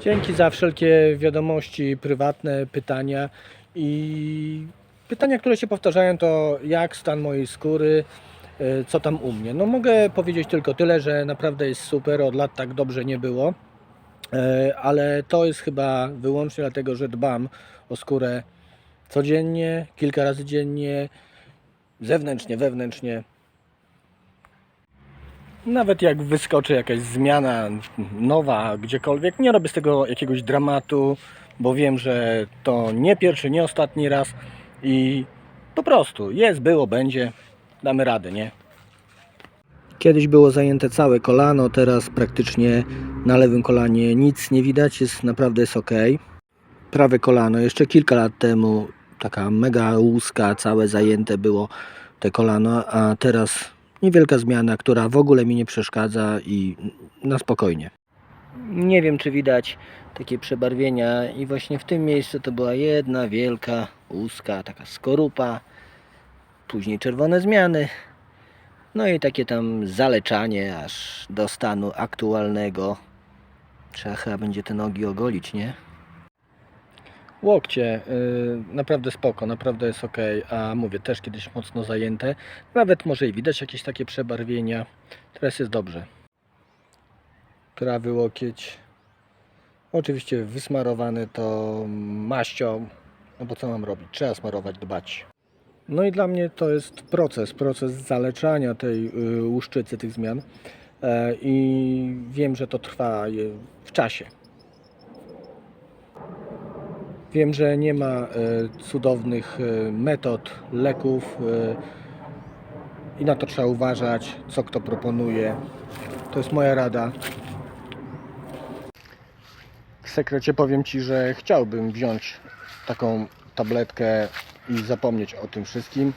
Dzięki za wszelkie wiadomości prywatne, pytania i pytania, które się powtarzają to jak stan mojej skóry, y, co tam u mnie. No mogę powiedzieć tylko tyle, że naprawdę jest super, od lat tak dobrze nie było, E, ale to jest chyba wyłącznie dlatego, że dbam o skórę codziennie, kilka razy dziennie, zewnętrznie, wewnętrznie. Nawet jak wyskoczy jakaś zmiana nowa gdziekolwiek, nie robię z tego jakiegoś dramatu, bo wiem, że to nie pierwszy, nie ostatni raz i po prostu jest, było, będzie, damy radę, nie? Kiedyś było zajęte całe kolano, teraz praktycznie na lewym kolanie nic nie widać, jest naprawdę jest ok. Prawe kolano, jeszcze kilka lat temu taka mega łuska, całe zajęte było te kolano, a teraz niewielka zmiana, która w ogóle mi nie przeszkadza i na spokojnie. Nie wiem, czy widać takie przebarwienia i właśnie w tym miejscu to była jedna wielka łuska, taka skorupa, później czerwone zmiany, no i takie tam zaleczanie aż do stanu aktualnego. Trzeba chyba będzie te nogi ogolić, nie? Łokcie, yy, naprawdę spoko, naprawdę jest ok, a mówię, też kiedyś mocno zajęte. Nawet może i widać jakieś takie przebarwienia. Teraz jest dobrze. Prawy łokieć. Oczywiście wysmarowany to maścią, no bo co mam robić? Trzeba smarować, dbać. No i dla mnie to jest proces, proces zaleczania tej y, łuszczycy, tych zmian. E, I wiem, że to trwa y, w czasie. Wiem, że nie ma e, cudownych e, metod, leków e, i na to trzeba uważać, co kto proponuje. To jest moja rada. W sekrecie powiem Ci, że chciałbym wziąć taką tabletkę i zapomnieć o tym wszystkim,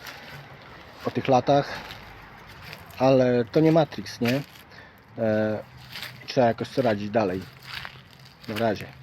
o tych latach, ale to nie Matrix, nie? Trzeba jakoś co radzić dalej. Na razie.